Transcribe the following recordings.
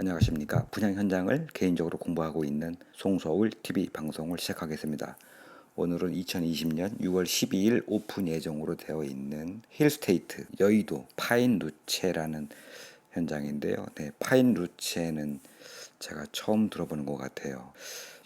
안녕하십니까. 분양 현장을 개인적으로 공부하고 있는 송서울 TV 방송을 시작하겠습니다. 오늘은 2020년 6월 12일 오픈 예정으로 되어 있는 힐스테이트 여의도 파인 루체라는 현장인데요. 네, 파인 루체는 제가 처음 들어보는 것 같아요.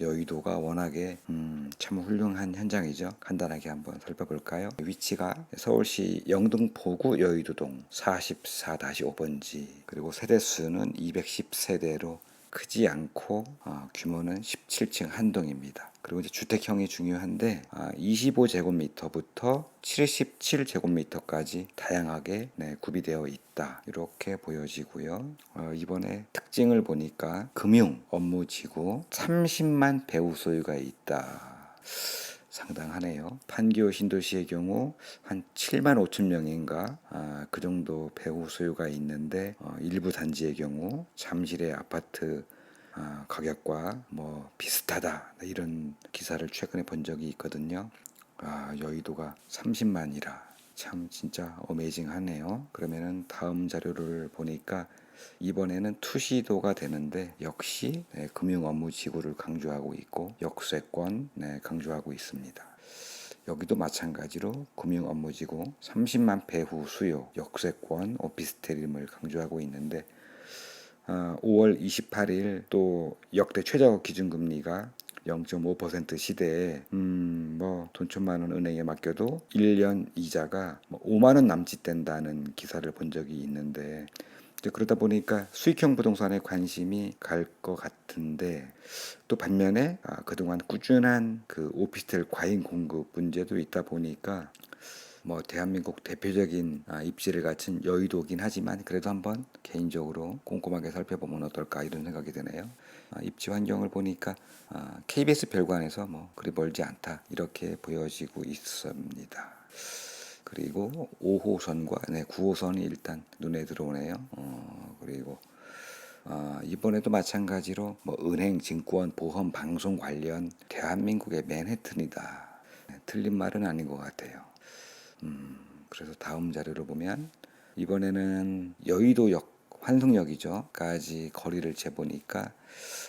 여의도가 워낙에 음, 참 훌륭한 현장이죠. 간단하게 한번 살펴볼까요? 위치가 서울시 영등포구 여의도동 44-5번지 그리고 세대수는 210세대로 크지 않고 어, 규모는 17층 한 동입니다. 그리고 이제 주택형이 중요한데 아, 25제곱미터부터 77제곱미터까지 다양하게 네, 구비되어 있다 이렇게 보여지고요. 어, 이번에 특징을 보니까 금융 업무지구 30만 배우 소유가 있다. 상당하네요. 판교 신도시의 경우 한 7만 5천 명인가 아, 그 정도 배우 소유가 있는데 어, 일부 단지의 경우 잠실의 아파트 아, 가격과 뭐 비슷하다 이런 기사를 최근에 본 적이 있거든요. 아, 여의도가 30만이라 참 진짜 어메이징하네요. 그러면은 다음 자료를 보니까 이번에는 투시도가 되는데 역시 네, 금융 업무 지구를 강조하고 있고 역세권 네, 강조하고 있습니다. 여기도 마찬가지로 금융 업무 지구 30만 배후 수요 역세권 오피스텔임을 강조하고 있는데 어, 5월 28일 또 역대 최저 기준금리가 0.5% 시대에 음 뭐 돈 천만 원 은행에 맡겨도 1년 이자가 뭐 5만 원 남짓 된다는 기사를 본 적이 있는데 그러다 보니까 수익형 부동산에 관심이 갈 것 같은데 또 반면에 아, 그동안 꾸준한 그 오피스텔 과잉 공급 문제도 있다 보니까 뭐 대한민국 대표적인 아, 입지를 갖춘 여의도긴 하지만 그래도 한번 개인적으로 꼼꼼하게 살펴보면 어떨까 이런 생각이 드네요. 아, 입지 환경을 보니까 아, KBS 별관에서 뭐 그리 멀지 않다 이렇게 보여지고 있습니다. 그리고 5호선과 네, 9호선이 일단 눈에 들어오네요. 어, 그리고 어, 이번에도 마찬가지로 뭐 은행, 증권, 보험, 방송 관련 대한민국의 맨해튼이다. 네, 틀린 말은 아닌 것 같아요. 음, 그래서 다음 자료를 보면 이번에는 여의도역 환승역이죠.까지 거리를 재보니까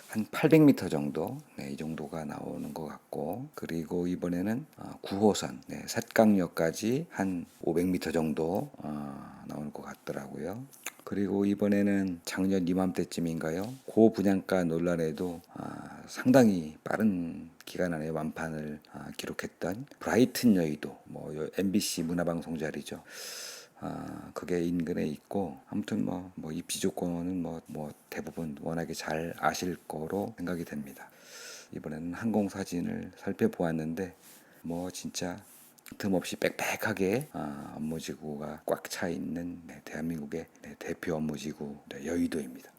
한 800m 정도, 네, 이 정도가 나오는 것 같고, 그리고 이번에는 어, 9호선, 네, 삿강역까지 한 500m 정도 어, 나오는 것 같더라고요. 그리고 이번에는 작년 이맘때쯤인가요? 고 분양가 논란에도 아, 상당히 빠른 기간 안에 완판을 아, 기록했던 브라이튼 여의도, 뭐요 MBC 문화방송 자리죠. 아, 그게 인근에 있고 아무튼 뭐, 뭐 입지 조건은 뭐, 뭐 대부분 워낙에 잘 아실 거로 생각이 됩니다. 이번에는 항공 사진을 살펴보았는데 뭐 진짜 틈없이 빽빽하게 아, 업무지구가 꽉 차 있는 네, 대한민국의 네, 대표 업무지구 네, 여의도입니다.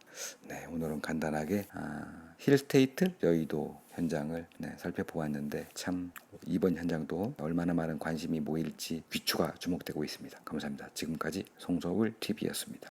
네, 오늘은 간단하게 아, 힐스테이트 여의도 현장을 네, 살펴보았는데 참 이번 현장도 얼마나 많은 관심이 모일지 귀추가 주목되고 있습니다. 감사합니다. 지금까지 송서울 TV였습니다.